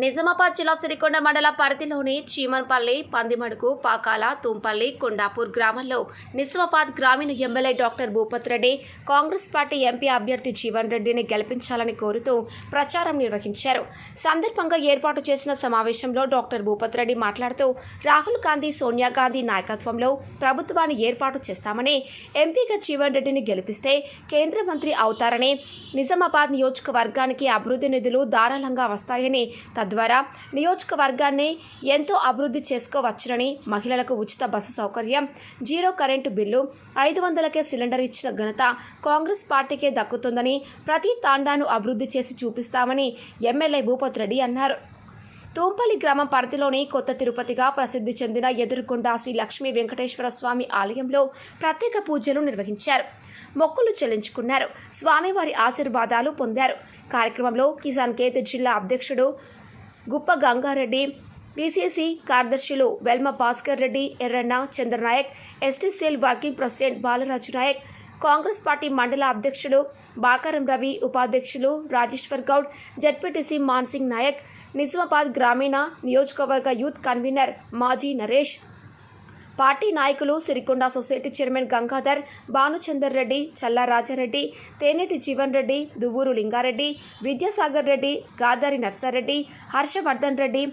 నిజామాబాద్ జిల్లా సిరికొండ మండల పరిధిలోని చీమన్పల్లి పందిమడుకు పాకాల తుంపల్లి కొండాపూర్ గ్రామంలో నిజామాబాద్ గ్రామీణ MLA doctor Bhupath Reddy Congress party MP అభ్యర్థి జీవన్ రెడ్డిని గెలిపించాలని కోరుతూ ప్రచారం నిర్వహించారు. సందర్భంగా ఏర్పాటు చేసిన సమావేశంలో డాక్టర్ భూపత్ రెడ్డి మాట్లాడుతూ రాహుల్ గాంధీ సోనియా గాంధీ నాయకత్వంలో ప్రభుత్వాన్ని ఏర్పాటు చేస్తామని ఎంపీగా జీవన్ రెడ్డిని గెలిపిస్తే కేంద్ర మంత్రి అవుతారని నిజామాబాద్ నియోజకవర్గానికి అభివృద్ధి నిధులు ధారాళంగా వస్తాయని తద్వారా నియోజకవర్గాన్ని ఎంతో అభివృద్ధి చేసుకోవచ్చునని మహిళలకు ఉచిత బస్సు సౌకర్యం జీరో కరెంటు బిల్లు ఐదు వందలకే సిలిండర్ ఇచ్చిన ఘనత కాంగ్రెస్ పార్టీకే దక్కుతుందని ప్రతి తాండాను అభివృద్ధి చేసి చూపిస్తామని ఎమ్మెల్యే భూపత్ రెడ్డి అన్నారు. తూంపల్లి గ్రామం పరిధిలోని కొత్త తిరుపతిగా ప్రసిద్ధి చెందిన ఎదురుకొండ శ్రీ లక్ష్మీ వెంకటేశ్వర స్వామి ఆలయంలో ప్రత్యేక పూజలు నిర్వహించారు. మొక్కులు చెల్లించుకున్నారు. స్వామివారి ఆశీర్వాదాలు పొందారు. కార్యక్రమంలో కిసాన్ కేత్ జిల్లా అధ్యక్షుడు గుప్ప గంగారెడ్డి బీసీసీ కార్యదర్శులు Velma Bhaskar Reddy Erranna Chandranayak STCL working president Balaraju Nayak Congress party మండల అధ్యక్షుడు బాకారం రవి ఉపాధ్యక్షులు రాజేశ్వర్ గౌడ్ జడ్పీటీసీ మాన్సింగ్ నాయక్ నిజామాబాద్ గ్రామీణ నియోజకవర్గ యూత్ కన్వీనర్ మాజీ నరేష్ పార్టీ నాయకులు Sirikonda society chairman Gangadhar Bhanuchander Reddy Challa Rajareddy Teneti Jeevan Reddy Duvvuru Lingareddy Vidyasagar Reddy Gadari Narsareddy Harshavardhan Reddy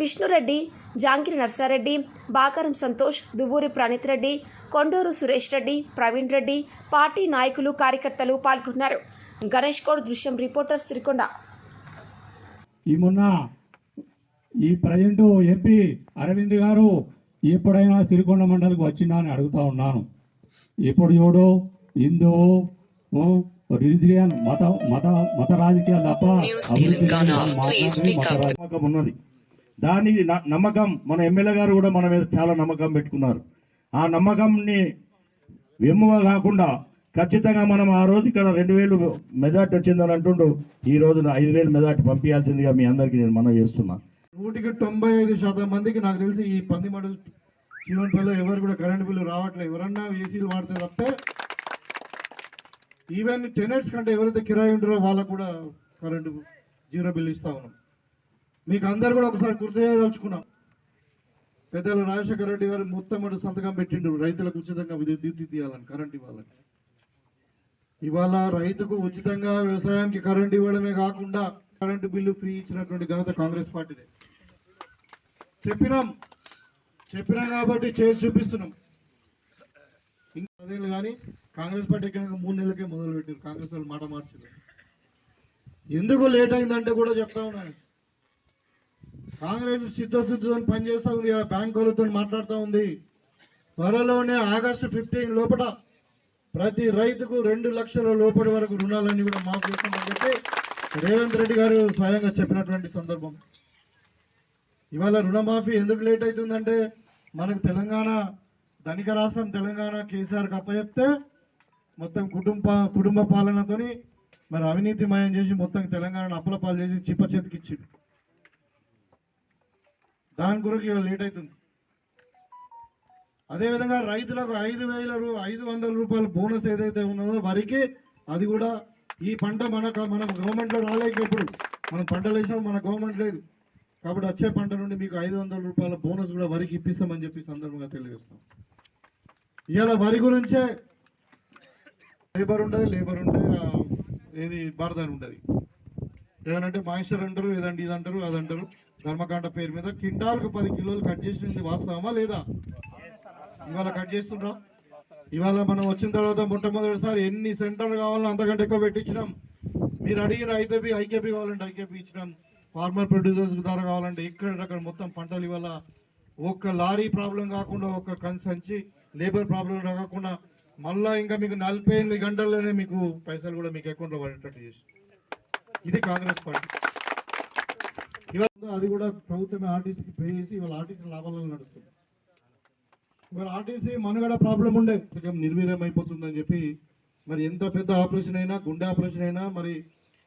Vishnureddy Jangiri Narsareddy Bakaram Santosh Duvvuri Praneeth Reddy Konduru Suresh Reddy Praveen Reddy party నాయకులు కార్యకర్తలు పాల్గొన్నారు. గణేష్ గౌడ్ దృశ్యం reporter Sirikonda. ఈ మొన్న ఈ present MP Arvind గారు ఎప్పుడైనా సిరికొండ మండలికి వచ్చిందా అని అడుగుతా ఉన్నాను. ఎప్పుడు చూడు? హిందూ ఓ, రిలీజియన్ మత మత మత రాజకీయాలు తప్ప నమ్మకం ఉన్నది. దాని న- నమ్మకం మన ఎమ్మెల్యే గారు కూడా మన మీద చాలా నమ్మకం పెట్టుకున్నారు. ఆ నమ్మకంని వెమ్ముగా కాకుండా ఖచ్చితంగా మనం ఆ రోజు ఇక్కడ రెండు వేలు మెజార్టీ వచ్చిందని అంటుండు. ఈ రోజు ఐదు వేలు మెజార్టీ పంపించాల్సిందిగా మీ అందరికీ నేను మనం చేస్తున్నా. నూటికి తొంభై ఐదు శాతం మందికి నాకు తెలిసి ఈ పందిమడు జీవన్పల్లిలో ఎవరు కూడా కరెంట్ బిల్లు రావట్లేదు. ఎవరన్నా ఏసీలు వాడితే తప్పితే ఈవెన్ టెనెంట్స్ కంటే ఎవరైతే కిరాయి ఉంటారో వాళ్ళకు కూడా కరెంటు జీరో బిల్లు ఇస్తా ఉన్నాం. మీకు అందరు కూడా ఒకసారి గుర్తు చేయదలుచుకున్నాం. పెద్దలు రాజశేఖర రెడ్డి గారు మొత్తం సంతకం పెట్టిండు రైతులకు ఉచితంగా విద్యుత్ విద్యుత్ తీయాలని కరెంట్ ఇవ్వాలని. ఇవాళ రైతుకు ఉచితంగా వ్యవసాయానికి కరెంట్ ఇవ్వడమే కాకుండా కరెంటు బిల్లు ఫ్రీ ఇచ్చినటువంటి ఘనత కాంగ్రెస్ పార్టీదే. చెప్పినాం. చెప్పినాం కాబట్టి చేసి చూపిస్తున్నాం. ఇంకా పదేళ్ళు కానీ కాంగ్రెస్ పార్టీ ఎక్కినాక మూడు నెలలకే మొదలు పెట్టారు. కాంగ్రెస్ వాళ్ళు మాట మార్చారు ఎందుకు లేట్ అయిందంటే కూడా చెప్తా ఉన్నాను కాంగ్రెస్ సిద్ధశుద్ధితో పనిచేస్తూ ఉంది. బ్యాంక్ వాళ్ళతో మాట్లాడుతూ ఉంది. త్వరలోనే ఆగస్టు ఫిఫ్టీన్ లోపల ప్రతి రైతుకు రెండు లక్షల లోపల వరకు రుణాలన్నీ కూడా మాకు చెప్పి రేవంత్ రెడ్డి గారు స్వయంగా చెప్పినటువంటి సందర్భం. ఇవాళ రుణమాఫీ ఎందుకు లేట్ అవుతుందంటే మనకు తెలంగాణ ధనిక రాష్ట్రం తెలంగాణ కేసీఆర్కి అప్పచెప్తే మొత్తం కుటుంబ కుటుంబ పాలనతోని మరి అవినీతిమయం చేసి మొత్తం తెలంగాణను అప్పుల పాలు చేసి చిప్ప చేతికి ఇచ్చిండు దాని గురికి ఇవాళ లేట్ అవుతుంది. అదేవిధంగా రైతులకు ఐదు వేల రూ- ఐదు వందల రూపాయల బోనస్ ఏదైతే ఉన్నదో వరికి అది కూడా ఈ పంట మనకు మన గవర్నమెంట్లో రాలేక ఇప్పుడు మనం పంటలు వేసినాం మన గవర్నమెంట్ లేదు. కాబట్టి వచ్చే పంట నుండి మీకు ఐదు వందల రూపాయల బోనస్ కూడా వరికి ఇప్పిస్తామని చెప్పి సందర్భంగా తెలియజేస్తాం ఇవాళ వరి గురించే లేబర్ ఉంటుంది లేబర్ ఉంటుంది ఏది బారదాని ఉంటుంది ఏమనంటే మాయిశ్చర్ అంటారు ఏదంటే ఇది అంటారు అది అంటారు. ధర్మకాండ పేరు మీద కింటాల్కు పది కిలోలు కట్ చేసింది వాస్తవమా లేదా? ఇవాళ కట్ చేస్తున్నాం ఇవాళ మనం వచ్చిన తర్వాత మొట్టమొదటిసారి ఎన్ని సెంటర్లు కావాలో అంతకంటే ఎక్కువ పెట్టించినాం. మీరు అడిగిన ఐకేపీ ఐకేపీ కావాలంటే ఐకేపీ ఇచ్చినాం. ఫార్మర్ ప్రొడ్యూసర్స్ ద్వారా కావాలంటే ఇక్కడ అక్కడ మొత్తం పంటలు ఇవాళ ఒక్క లారీ ప్రాబ్లం కాకుండా ఒక్క కన్సంచి లేబర్ ప్రాబ్లం కాకుండా మళ్ళా ఇంకా మీకు నలభై ఎనిమిది గంటల్లోనే మీకు పైసలు కూడా మీకు అకౌంట్లో పడేటట్టు చేసి. ఇది కాంగ్రెస్ పార్టీ. ఇవాళ అది కూడా ప్రభుత్వమే ఆర్టీసీకి పే చేసి ఇవాళ ఆర్టీసీ లాభాలను నడుస్తుంది. ఇవాళ ఆర్టీసీ మనుగడ ప్రాబ్లం ఉండే. కొంచెం నిర్వీర్యం అయిపోతుందని చెప్పి మరి ఎంత పెద్ద ఆపరేషన్ అయినా గుండె ఆపరేషన్ అయినా మరి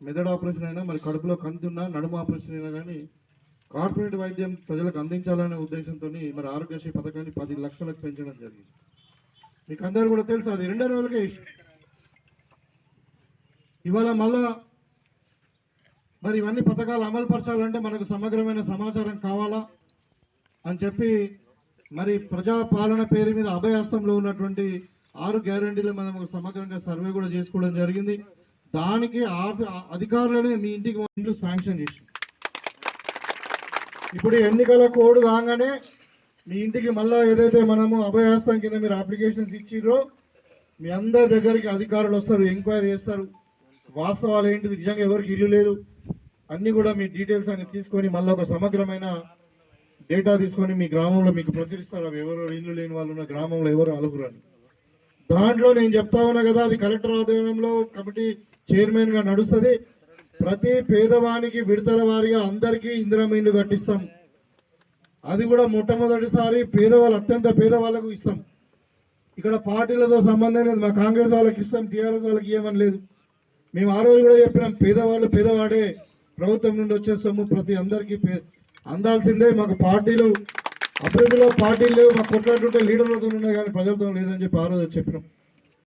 మెదడు ఆపరేషన్ అయినా మరి కడుపులో కంతున్నా నడుము ఆపరేషన్ అయినా కానీ కార్పొరేట్ వైద్యం ప్రజలకు అందించాలనే ఉద్దేశంతో మరి ఆరోగ్యశ్రీ పథకాన్ని పది లక్షలకు పెంచడం జరిగింది. మీకు అందరూ కూడా తెలుసు అది రెండో రోజులకే ఇవాళ మళ్ళా మరి ఇవన్నీ పథకాలు అమలు పరచాలంటే మనకు సమగ్రమైన సమాచారం కావాలా అని చెప్పి మరి ప్రజాపాలన పేరు మీద అభయహస్తంలో ఉన్నటువంటి ఆరు గ్యారంటీలు మనం సమగ్రంగా సర్వే కూడా చేసుకోవడం జరిగింది. దానికి అధికారులనే మీ ఇంటికి ఇంట్లో శాంక్షన్ చేసి ఇప్పుడు ఎన్నికల కోడ్ కాగానే మీ ఇంటికి మళ్ళా ఏదైతే మనము అభయహస్తం కింద మీరు అప్లికేషన్స్ ఇచ్చిర్రో మీ అందరి దగ్గరికి అధికారులు వస్తారు ఎంక్వైరీ చేస్తారు. వాస్తవాలు ఏంటిది? నిజంగా ఎవరికి ఇల్లు లేదు. అన్నీ కూడా మీ డీటెయిల్స్ అన్ని తీసుకొని మళ్ళీ ఒక సమగ్రమైన డేటా తీసుకొని మీ గ్రామంలో మీకు ప్రచురిస్తారు. అవి ఎవరు ఇల్లు లేని వాళ్ళు ఉన్న గ్రామంలో ఎవరు అలుగురని దాంట్లో నేను చెప్తా ఉన్నా కదా అది కలెక్టర్ ఆధ్వర్యంలో కమిటీ చైర్మన్గా నడుస్తుంది. ప్రతి పేదవానికి విడతల వారిగా అందరికీ ఇందిరమ్మ కట్టిస్తాం. అది కూడా మొట్టమొదటిసారి పేదవాళ్ళు అత్యంత పేదవాళ్ళకు ఇస్తాం. ఇక్కడ పార్టీలతో సంబంధం లేదు. మా కాంగ్రెస్ వాళ్ళకి ఇస్తాం టీఆర్ఎస్ వాళ్ళకి ఇవ్వమని లేదు. మేము ఆ రోజు కూడా చెప్పినాం పేదవాళ్ళు పేదవాడే. ప్రభుత్వం నుండి వచ్చేస్తాము ప్రతి అందరికీ అందాల్సిందే. మాకు పార్టీలు అభివృద్ధిలో పార్టీలు లేవు. మాకు కొట్లాడుతుంటే లీడర్లతో ఉన్నాయి కానీ ప్రజలతో లేదని చెప్పి ఆ రోజు చెప్పినాం.